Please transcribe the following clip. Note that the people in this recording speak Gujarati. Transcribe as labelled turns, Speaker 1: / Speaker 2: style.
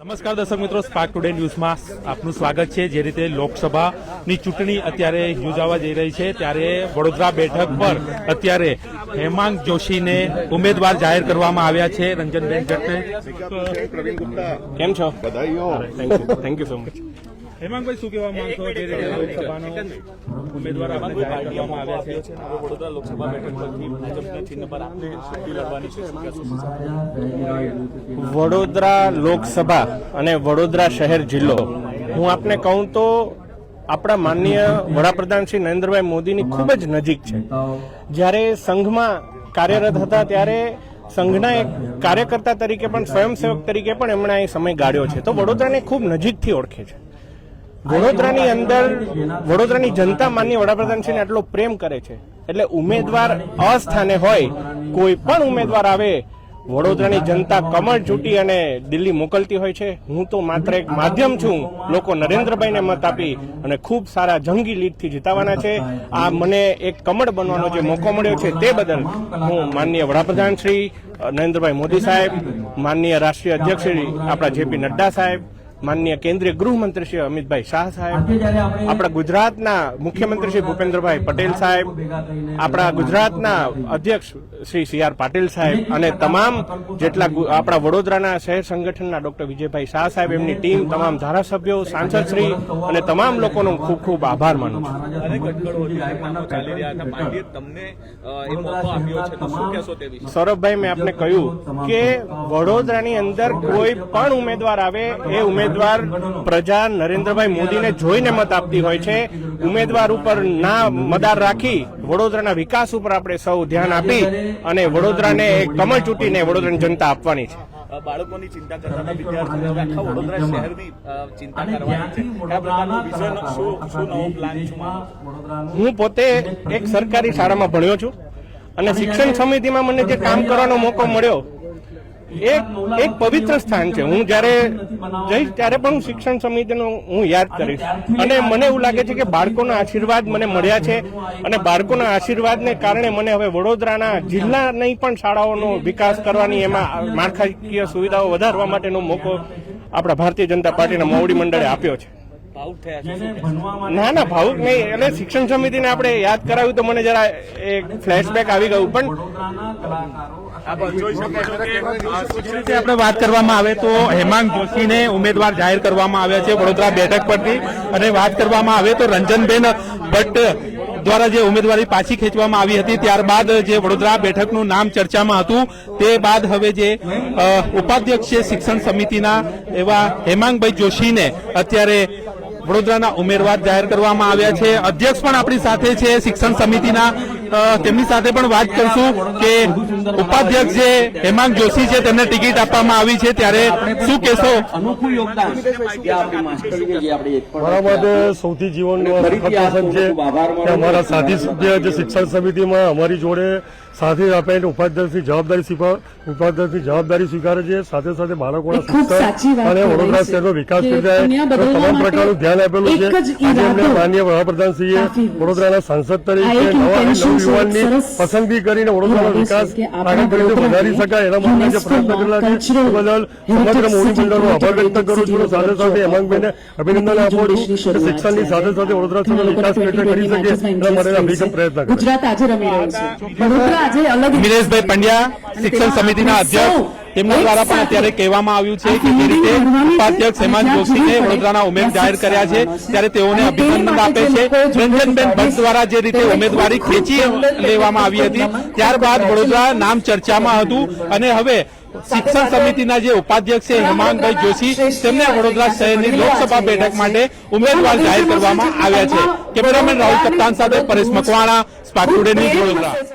Speaker 1: નમસ્કાર દર્શક મિત્રો સ્પાર્ક ટુડે ન્યૂઝમાં આપનું સ્વાગત છે. જે રીતે લોકસભાની ચૂંટણી અત્યારે યોજાવા જઈ રહી છે ત્યારે વડોદરા બેઠક પર અત્યારે હેમાંગ જોશીને ઉમેદવાર જાહેર કરવામાં આવ્યા છે. રંજનબેન જટ્ટે કેમ છો?
Speaker 2: બધાઈઓ
Speaker 1: thank you so much Hemangbhai શું કહેવા માંગશો? જે રીતે લોકસભાનો ઉમેદવાર આપણે જાહેર કરવામાં આવ્યા છે.
Speaker 3: વડોદરા લોકસભા બેઠક પરથી ભાજપના ચિહ્ન પર આપણે ચૂંટણી લડવાની છે.
Speaker 4: વડોદરા લોકસભા અને વડોદરા શહેર જિલ્લો. હું આપને કહું તો આપણા માનનીય વડાપ્રધાન શ્રી નરેન્દ્રભાઈ મોદીની ખૂબ જ નજીક છે. જ્યારે સંઘમાં કાર્યરત હતા ત્યારે સંઘના એક કાર્યકર્તા તરીકે પણ સ્વયંસેવક તરીકે પણ એમણે અહીં સમય ગાળ્યો છે. તો વડોદરાને ખૂબ નજીકથી ઓળખે છે. વડોદરાની અંદર વડોદરાની જનતા માનનીય વડાપ્રધાનશ્રીને આટલો પ્રેમ કરે છે. એટલે ઉમેદવાર અસ્થાને હોય, કોઈ પણ ઉમેદવાર આવે, વડોદરાની જનતા કમળ ચૂંટી અને દિલ્હી મોકલતી હોય છે. હું તો માત્ર એક માધ્યમ છું. લોકો નરેન્દ્રભાઈને મત આપી અને ખૂબ સારા જંગી લીડથી જીતાવાના છે. આ મને એક કમળ બનવાનો જે મોકો મળ્યો છે તે બદલ હું માનનીય વડાપ્રધાન શ્રી, નરેન્દ્રભાઈ મોદી સાહેબ, માનનીય રાષ્ટ્રીય અધ્યક્ષ શ્રી આપણા જેપી નડ્ડા સાહેબ માનનીય કેન્દ્રીય ગૃહમંત્રી શ્રી અમિતભાઈ શાહ સાહેબ આપણા ગુજરાતના મુખ્યમંત્રી શ્રી ભૂપેન્દ્રભાઈ પટેલ સાહેબ આપણા ગુજરાતના અધ્યક્ષ શ્રી સી આર પાટીલ સાહેબ અને તમામ જેટલા આપણા વડોદરાના શહેર સંગઠનના ડોક્ટર વિજયભાઈ શાહ સાહેબ એમની ટીમ તમામ ધારાસભ્યો સાંસદશ્રી અને તમામ લોકોનો ખૂબ ખૂબ આભાર માનું છું. સૌરભભાઈ મેં આપને કહ્યું કે વડોદરાની અંદર કોઈ પણ ઉમેદવાર આવે એ ઉમેદવાર પ્રજા નરેન્દ્રભાઈ મોદીને જોઈને મત આપતી હોય છે. ઉમેદવાર ઉપર ના મદાર રાખી વડોદરાના વિકાસ ઉપર આપણે સૌ ધ્યાન આપી અને વડોદરાને એક કમળ ચૂંટીને વડોદરાની જનતા આપવાની છે.
Speaker 3: બાળકોની ચિંતા કરતા વિદ્યાર્થીઓ આખા વડોદરા શહેરની ચિંતા કરવાની છે. કયા પ્રકારનું વિઝન શું શું પ્લાન
Speaker 4: હું પોતે એક સરકારી શાળામાં ભણ્યો છું અને શિક્ષણ સમિતિમાં મને જે કામ કરવાનો મોકો મળ્યો એક એક પવિત્ર સ્થાન છે. હું જ્યારે જઈશ ત્યારે પણ હું શિક્ષણ સમિતિનો હું યાદ કરીશ. અને મને એવું લાગે છે કે બાળકોના આશીર્વાદ મને મળ્યા છે અને બાળકોના આશીર્વાદને કારણે મને હવે વડોદરાના જિલ્લાની પણ શાળાઓનો વિકાસ કરવાની એમાં માળખાકીય સુવિધાઓ વધારવા માટેનો મોકો આપણા ભારતીય જનતા પાર્ટીના મોવડી મંડળે આપ્યો છે. ના ના ભાવુક નહીં. એટલે શિક્ષણ સમિતિને આપણે યાદ કરાવ્યું તો મને જરા એક ફ્લેશબેક આવી ગયું. પણ
Speaker 1: આપણે વાત કરવામાં આવે તો હેમાંગ જોશીને ઉમેદવાર જાહેર કરવામાં આવ્યા છે વડોદરા બેઠક પરથી. અને વાત કરવામાં આવે તો રંજનબેન ભટ્ટ દ્વારા જે ઉમેદવારી પાછી ખેંચવામાં આવી હતી ત્યારબાદ જે વડોદરા બેઠકનું નામ ચર્ચામાં હતું તે બાદ હવે જે ઉપાધ્યક્ષ છે શિક્ષણ સમિતિના એવા હેમાંગભાઈ જોશીને અત્યારે વડોદરાના ઉમેદવાર જાહેર કરવામાં આવ્યા છે. અધ્યક્ષ પણ આપણી સાથે છે શિક્ષણ સમિતિના. તેમની સાથે પણ વાત કરશું કે ઉપાધ્યક્ષ જે હેમાંગ જોશી છે તેમને ટિકિટ આપવામાં આવી છે. ત્યારે શું કહેશો?
Speaker 2: મારા માટે સૌથી જીવન છે. અમારા સાથી સભ્ય જે શિક્ષણ સમિતિમાં અમારી જોડે સાથે આપણે ઉપાધ્યક્ષની જવાબદારી ઉપાધ્યક્ષની જવાબદારી સ્વીકારે છે સાથે સાથે બાળકોના શિક્ષણ અને વડોદરા શહેરનો વિકાસ થઈ જાય તમામ પ્રકારનું ધ્યાન આપેલું છે. આજે માનનીય વડાપ્રધાનશ્રીએ. વડોદરાના સાંસદ તરીકે નવા
Speaker 5: સરસ
Speaker 2: પસંદગી કરીને વડોદરાનો વિકાસ આગળ રીતે વધારી શકાય એના માટે જે પ્રયત્ન કરેલા છે. બદલ સમગ્ર મોવડી મંડળનો આભાર વ્યક્ત કરું છું. સાથે સાથે હેમાંગભાઈને અભિનંદન આપું છું શિક્ષણની સાથે સાથે વડોદરા શહેરનો વિકાસ કરી શકે એના માટે અભિગમ પ્રયત્ન
Speaker 5: ગુજરાત આજે રમી રહ્યું છે. આજે અલગ
Speaker 1: પંડ્યા શિક્ષણ સમિતિના અધ્યક્ષ તેમના દ્વારા પણ અત્યારે કહેવામાં આવ્યું છે કે જે રીતે ઉપાધ્યક્ષ હેમંત જોશીને વડોદરાના ઉમેદ જાહેર કર્યા છે ત્યારે તેઓને અભિનંદન આપે છે. રંજનબેન ભટ્ટ દ્વારા જે રીતે ઉમેદવારી ખેંચી લેવામાં આવી હતી ત્યારબાદ વડોદરા નામ ચર્ચામાં હતું અને હવે શિક્ષણ સમિતિના જે ઉપાધ્યક્ષ છે હેમાંગભાઈ જોશી તેમને વડોદરા શહેરની લોકસભા બેઠક માટે ઉમેદવાર જાહેર કરવામાં આવ્યા છે. કેમેરામેન રાહુલ કપ્તાન સાથે Paresh Makwana Spark Today News Vadodara.